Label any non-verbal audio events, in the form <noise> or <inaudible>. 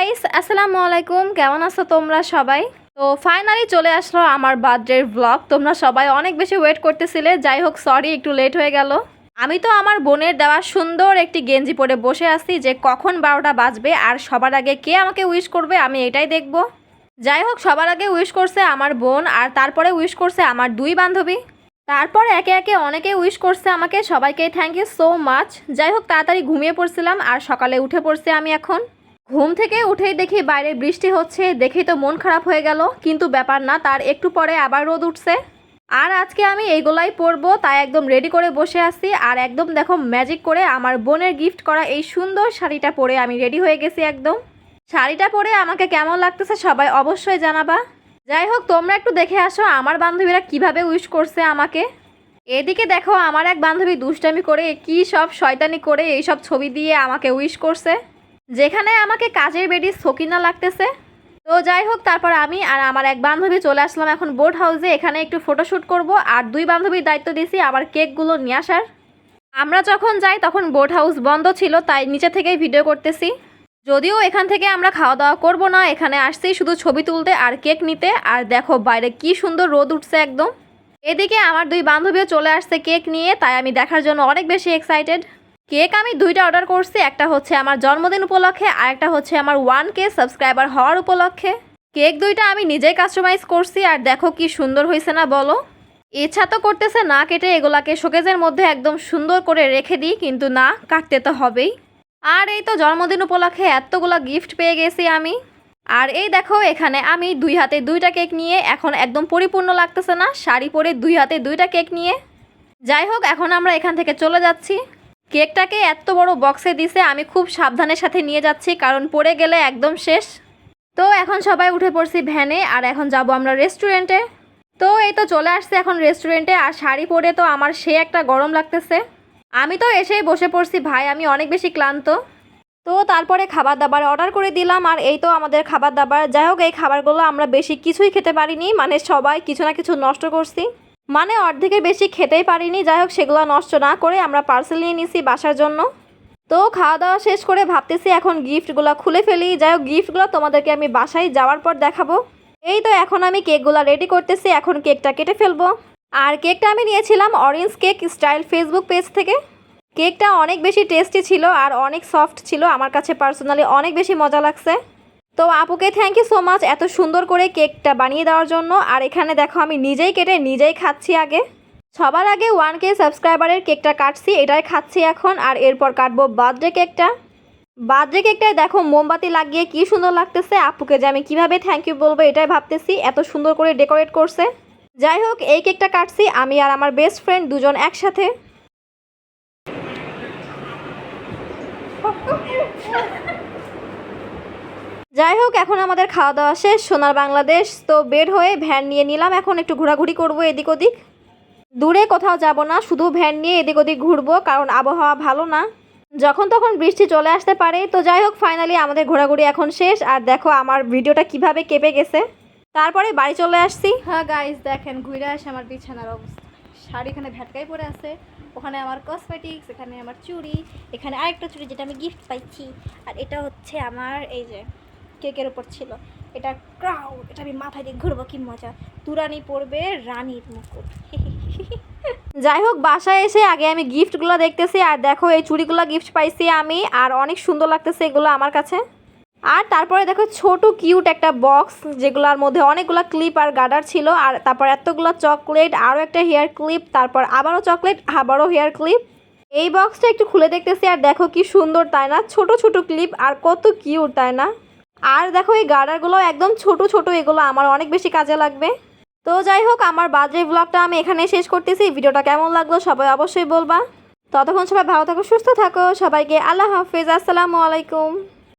Guys আসসালামু আলাইকুম। কেমন আছো তোমরা সবাই? তো ফাইনালি চলে আসলো আমার বার্থডের ব্লগ তোমরা সবাই অনেক বেশি ওয়েট করতেছিলে। যাই হোক সরি একটু লেট হয়ে গেল। আমি তো আমার বোনের দেওয়া সুন্দর একটি গেঞ্জি পরে বসে আছি যে কখন বারোটা বাজবে আর সবার আগে কে আমাকে উইশ করবে আমি এটাই দেখব। যাই হোক, সবার আগে উইশ করছে আমার বোন আর তারপরে উইশ করছে আমার দুই বান্ধবী। তারপর একে একে অনেকে উইশ করছে আমাকে। সবাইকে থ্যাংক ইউ সো মাচ যাই হোক, তাড়াতাড়ি ঘুমিয়ে পড়ছিলাম আর সকালে উঠে পড়ছি আমি এখন। ঘুম থেকে উঠেই দেখি বাইরে বৃষ্টি হচ্ছে, দেখেই তো মন খারাপ হয়ে গেল। কিন্তু ব্যাপার না, তার একটু পরে আবার রোদ উঠছে। আর আজকে আমি এইগুলাই পরবো, তাই একদম রেডি করে বসে আছি। আর একদম দেখো ম্যাজিক করে আমার বোনের গিফট করা এই সুন্দর শাড়িটা পরে আমি রেডি হয়ে গেছি একদম। শাড়িটা পরে আমাকে কেমন লাগতেছে সবাই অবশ্যই জানাবা। যাই হোক, তোমরা একটু দেখে আসো আমার বান্ধবীরা কীভাবে উইশ করছে আমাকে। এদিকে দেখো আমার এক বান্ধবী দুষ্টামি করে কি সব শয়তানি করে এইসব ছবি দিয়ে আমাকে উইশ করছে। যেখানে আমাকে কাজের বেডি সকিনা লাগতেছে। তো যাই হোক, তারপর আমি আর আমার এক বান্ধবী চলে আসলাম এখন বোট হাউসে এখানে একটু ফটোশ্যুট করব। আর দুই বান্ধবীর দায়িত্ব দিয়েছি আবার কেকগুলো নিয়ে আসার। আমরা যখন যাই তখন বোট হাউস বন্ধ ছিল, তাই নিচে থেকেই ভিডিও করতেছি। যদিও এখান থেকে আমরা খাওয়া দাওয়া করব না, এখানে আসছি শুধু ছবি তুলতে আর কেক নিতে। আর দেখো বাইরে কি সুন্দর রোদ উঠছে একদম। এদিকে আমার দুই বান্ধবীও চলে আসছে কেক নিয়ে, তাই আমি দেখার জন্য অনেক বেশি এক্সাইটেড কেক আমি দুইটা অর্ডার করছি, একটা হচ্ছে আমার জন্মদিন উপলক্ষে আর একটা হচ্ছে আমার ওয়ান কে সাবস্ক্রাইবার হওয়ার উপলক্ষে। কেক দুইটা আমি নিজেই কাস্টমাইজ করছি, আর দেখো কি সুন্দর হয়েছে না বলো? ইচ্ছা তো করতেছে না কেটে এগুলাকে শোকেজের মধ্যে একদম সুন্দর করে রেখে দিই, কিন্তু না, কাটতে তো হবেই। আর এই তো জন্মদিন উপলক্ষে এতগুলো গিফট পেয়ে গেছি আমি। আর এই দেখো, এখানে আমি দুই হাতে দুইটা কেক নিয়ে এখন একদম পরিপূর্ণ লাগতেছে না, শাড়ি পরে দুই হাতে দুইটা কেক নিয়ে। যাই হোক, এখন আমরা এখান থেকে চলে যাচ্ছি। কেকটাকে এত বড় বক্সে দিছে, আমি খুব সাবধানের সাথে নিয়ে যাচ্ছি, কারণ পড়ে গেলে একদম শেষ। তো এখন সবাই উঠে পড়ছি ভ্যানে, আর এখন যাব আমরা রেস্টুরেন্টে। তো এই তো চলে আসছে এখন রেস্টুরেন্টে, আর শাড়ি পরে তো আমার সে একটা গরম লাগতেছে। আমি তো এসেই বসে পড়ছি ভাই, আমি অনেক বেশি ক্লান্ত। তো তারপরে খাবার দাবার অর্ডার করে দিলাম, আর এই তো আমাদের খাবার দাবার যাই হোক, এই খাবারগুলো আমরা বেশি কিছুই খেতে পারিনি মানে সবাই কিছু না কিছু নষ্ট করছি। মানে অর্ধেকের বেশি খেতেই পারিনি। যাই হোক, সেগুলো নষ্ট না করে আমরা পার্সেল নিয়ে নিছি বাসার জন্য। তো খাওয়া দাওয়া শেষ করে ভাবতেছি এখন গিফটগুলো খুলে ফেলি। যাই হোক গিফটগুলো তোমাদেরকে আমি বাসায় যাওয়ার পর দেখাবো। এই তো এখন আমি কেকগুলো রেডি করতেছি। এখন কেকটা কেটে ফেলব। আর কেকটা আমি নিয়েছিলাম orange cake style Facebook page থেকে। কেকটা অনেক বেশি টেস্টি ছিল আর অনেক সফট ছিল। আমার কাছে পার্সোনালি অনেক বেশি মজা লাগছে। তো আপুকে থ্যাংক ইউ সো মাচ এত সুন্দর করে কেকটা বানিয়ে দেওয়ার জন্য। আর এখানে দেখো, আমি নিজেই কেটে নিজেই খাচ্ছি আগে। সবার আগে ওয়ান কে সাবস্ক্রাইবারের কেকটা কাটছি, এটাই খাচ্ছি এখন। আর এরপর কাটবো বার্থডে কেকটা বার্থডে কেকটায় দেখো, মোমবাতি লাগিয়ে কি সুন্দর লাগতেছে। আপুকে যে আমি কীভাবে থ্যাংক ইউ বলব এটাই ভাবতেছি, এত সুন্দর করে ডেকোরেট করছে। যাই হোক, এই কেকটা কাটছি, আমি আর আমার বেস্ট ফ্রেন্ড দুজন একসাথে। যাই হোক, এখন আমাদের খাওয়া দাওয়া শেষ, সোনার বাংলাদেশ তো বের হয়ে ভ্যান নিয়ে নিলাম, এখন একটু ঘোরাঘুরি করব এদিক ওদিক। দূরে কোথাও যাব না, শুধু ভ্যান নিয়ে এদিক ওদিক ঘুরবো, কারণ আবহাওয়া ভালো না। যখন তখন বৃষ্টি চলে আসতে পারে, তো যাই হোক ফাইনালি আমাদের ঘোরাঘুরি এখন শেষ, আর দেখো আমার ভিডিওটা কীভাবে কেঁপে গেছে। তারপরে বাড়ি চলে আসছি। হ্যাঁ গাইজ দেখেন, ঘুরে আসে আমার বিছানার অবস্থা। শাড়ি এখানে ভেটকাই পরে আছে, ওখানে আমার কসমেটিক্স এখানে আমার চুড়ি, এখানে আরেকটা চুড়ি যেটা আমি গিফট পাইছি, আর এটা হচ্ছে আমার, এই যে কেকের উপর ছিল। এটা ক্রাউড এটা আমি মাথায় দিয়ে ঘুরবো, কি মজা। তুরানি পড়বে রানীর মুকুট। <laughs> যাই হোক, বাসায় এসে আগে আমি গিফটগুলো দেখতেছি, আর দেখো এই চুড়িগুলো গিফট পাইছি আমি, আর অনেক সুন্দর লাগতেছে এগুলো আমার কাছে। আর তারপরে দেখো ছোট কিউট একটা বক্স যেগুলোর মধ্যে অনেকগুলো ক্লিপ আর গার্ডার ছিল, আর তারপর এতগুলো চকলেট আরও একটা হেয়ার ক্লিপ তারপর আবারও চকলেট আবারও হেয়ার ক্লিপ এই বক্সটা একটু খুলে দেখতেছি, আর দেখো কি সুন্দর, তাই না? ছোট ছোট ক্লিপ আর কত কিউট তাই না? আর দেখো এই গার্ডারগুলো একদম ছোট ছোট, এগুলো আমার অনেক বেশি কাজে লাগবে। তো যাই হোক, আমার বাজে ব্লগটা আমি এখানে শেষ করতেছি। ভিডিওটা কেমন লাগল সবাই অবশ্যই বলবা। ততক্ষণ সবাই ভালো থাকো, সুস্থ থাকো। সবাইকে আল্লাহ হাফিজ। আসসালামু আলাইকুম।